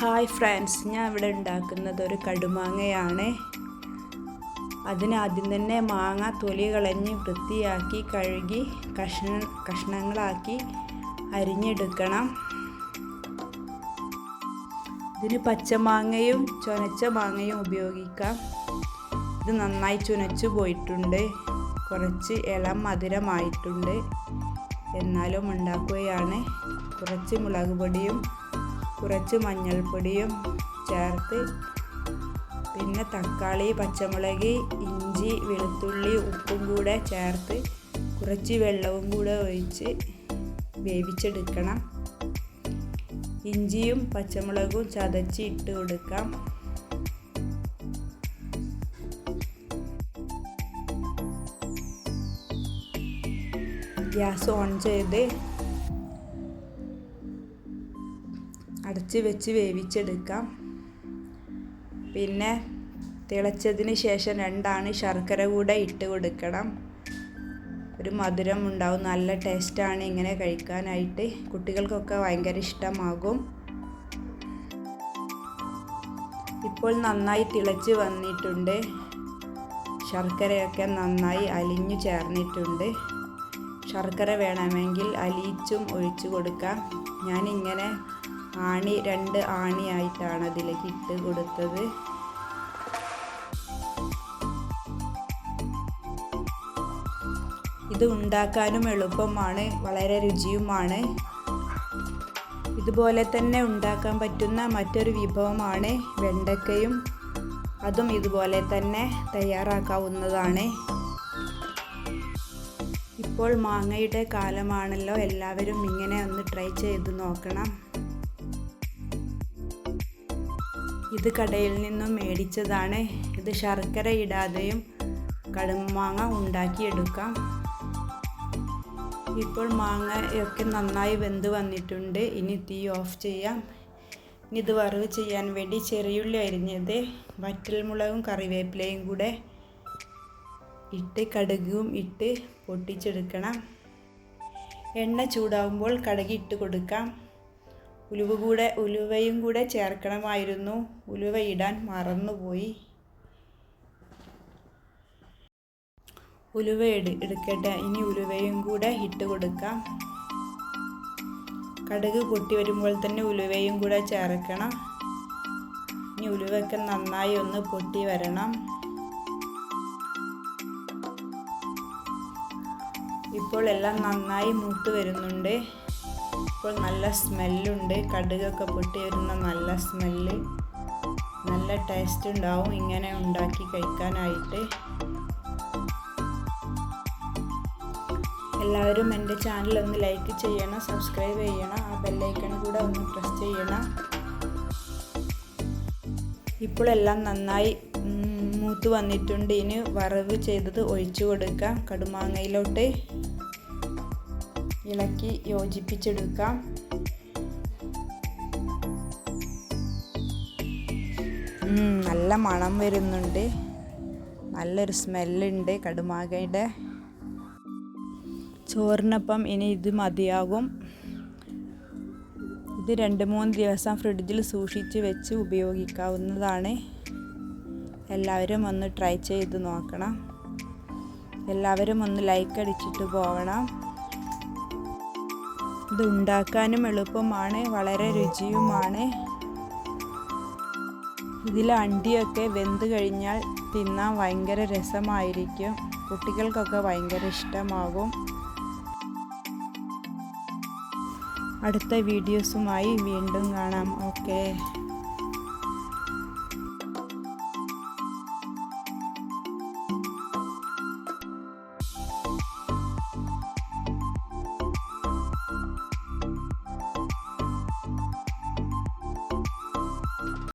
Hi friends ഞാൻ ഇവിടെ ഉണ്ടാക്കുന്നത് ഒരു കടുമാങ്ങയാണ്. അതിനാദ്യം തന്നെ മാങ്ങ തൊലി കളഞ്ഞ് വൃത്തിയാക്കി കഴുകി കഷ്ണ കഷ്ണങ്ങളാക്കി അരിഞ്ഞെടുക്കണം. ഇതിന് പച്ചമാങ്ങയും ചുനച്ച മാങ്ങയും ഉപയോഗിക്കാം. ഇത് നന്നായി ചുനച്ചു പോയിട്ടുണ്ട്. കുറച്ച് ഇളം മധുരമായിട്ടുണ്ട്. എന്നാലും ഉണ്ടാക്കുകയാണ്. കുറച്ച് മുളക് പൊടിയും കുറച്ച് മഞ്ഞൾപ്പൊടിയും ചേർത്ത് പിന്നെ തക്കാളി പച്ചമുളക് ഇഞ്ചി വെളുത്തുള്ളി ഉപ്പും കൂടെ ചേർത്ത് കുറച്ച് വെള്ളവും കൂടെ ഒഴിച്ച് വേവിച്ചെടുക്കണം. ഇഞ്ചിയും പച്ചമുളകും ചതച്ച് ഇട്ട് കൊടുക്കാം. ഗ്യാസ് ഓൺ ചെയ്ത് അടച്ച് വെച്ച് വേവിച്ചെടുക്കാം. പിന്നെ തിളച്ചതിന് ശേഷം രണ്ടാണ് ശർക്കര കൂടെ ഇട്ട് കൊടുക്കണം. ഒരു മധുരം ഉണ്ടാവും നല്ല ടേസ്റ്റാണ് ഇങ്ങനെ കഴിക്കാനായിട്ട്. കുട്ടികൾക്കൊക്കെ ഭയങ്കര ഇഷ്ടമാകും. ഇപ്പോൾ നന്നായി തിളച്ച് വന്നിട്ടുണ്ട്. ശർക്കരയൊക്കെ നന്നായി അലിഞ്ഞു ചേർന്നിട്ടുണ്ട്. ശർക്കര വേണമെങ്കിൽ അലിയിച്ചും ഒഴിച്ചു കൊടുക്കാം. ഞാനിങ്ങനെ ആണി രണ്ട് ആണിയായിട്ടാണ് അതിലേക്ക് ഇട്ട് കൊടുത്തത്. ഇത് ഉണ്ടാക്കാനും എളുപ്പമാണ് വളരെ രുചിയുമാണ്. ഇതുപോലെ തന്നെ ഉണ്ടാക്കാൻ പറ്റുന്ന മറ്റൊരു വിഭവമാണ് വെണ്ടക്കയും അതും ഇതുപോലെ തന്നെ തയ്യാറാക്കാവുന്നതാണ്. ഇപ്പോൾ മാങ്ങയുടെ കാലമാണല്ലോ എല്ലാവരും ഇങ്ങനെ ഒന്ന് ട്രൈ ചെയ്ത് നോക്കണം. ഇത് കടയിൽ നിന്നും മേടിച്ചതാണ്. ഇത് ശർക്കര ഇടാതെയും കടുമാങ്ങ ഉണ്ടാക്കിയെടുക്കാം. ഇപ്പോൾ മാങ്ങയൊക്കെ നന്നായി വെന്ത് വന്നിട്ടുണ്ട്. ഇനി തീ ഓഫ് ചെയ്യാം. ഇനി ഇത് വറവ് ചെയ്യാൻ വേണ്ടി ചെറിയുള്ളി അരിഞ്ഞത് വറ്റൽമുളകും കറിവേപ്പിലയും കൂടെ ഇട്ട് കടുകും ഇട്ട് പൊട്ടിച്ചെടുക്കണം. എണ്ണ ചൂടാകുമ്പോൾ കടുക് ഇട്ട് കൊടുക്കാം. ഉലുവ കൂടെ ഉലുവയും കൂടെ ചേർക്കണമായിരുന്നു. ഉലുവ ഇടാൻ മറന്നുപോയി. ഉലുവ എടു എടുക്കട്ടെ. ഇനി ഉലുവയും കൂടെ ഇട്ട് കൊടുക്കാം. കടുക് പൊട്ടി വരുമ്പോൾ തന്നെ ഉലുവയും കൂടെ ചേർക്കണം. ഇനി ഉലുവയൊക്കെ നന്നായി ഒന്ന് പൊട്ടി വരണം. ഇപ്പോൾ എല്ലാം നന്നായി മൂത്ത് വരുന്നുണ്ട്. ഇപ്പോൾ നല്ല സ്മെല്ലുണ്ട്. കടുകൊക്കെ പൊട്ടി വരുന്ന നല്ല സ്മെല്ല്. നല്ല ടേസ്റ്റ് ഉണ്ടാവും. ഇങ്ങനെ ഉണ്ടാക്കി കഴിക്കാനായിട്ട്. എല്ലാവരും എന്റെ ചാനൽ ഒന്ന് ലൈക്ക് ചെയ്യണം സബ്സ്ക്രൈബ് ചെയ്യണം. ആ ബെല്ലൈക്കൺ കൂടെ ഒന്ന് പ്രസ് ചെയ്യണം. ഇപ്പോഴെല്ലാം നന്നായി മൂത്ത് വന്നിട്ടുണ്ട്. ഇനി വറവ് ചെയ്തത് ഒഴിച്ചു കൊടുക്കാം കടുമാങ്ങയിലോട്ട്. ഇളക്കി യോജിപ്പിച്ചെടുക്കാം നല്ല മണം വരുന്നുണ്ട്. നല്ലൊരു സ്മെല്ലുണ്ട് കടുമാകയുടെ ചോറിനൊപ്പം ഇനി ഇത് മതിയാകും. ഇത് രണ്ട് മൂന്ന് ദിവസം ഫ്രിഡ്ജിൽ സൂക്ഷിച്ച് വെച്ച് ഉപയോഗിക്കാവുന്നതാണ്. എല്ലാവരും ഒന്ന് ട്രൈ ചെയ്ത് നോക്കണം. എല്ലാവരും ഒന്ന് ലൈക്ക് അടിച്ചിട്ട് പോകണം. ഇത് ഉണ്ടാക്കാനും എളുപ്പമാണ് വളരെ രുചിയുമാണ്. ഇതിൽ അണ്ടിയൊക്കെ വെന്ത് കഴിഞ്ഞാൽ തിന്നാൻ ഭയങ്കര രസമായിരിക്കും. കുട്ടികൾക്കൊക്കെ ഭയങ്കര ഇഷ്ടമാകും. അടുത്ത വീഡിയോസുമായി വീണ്ടും കാണാം. ഓക്കേ.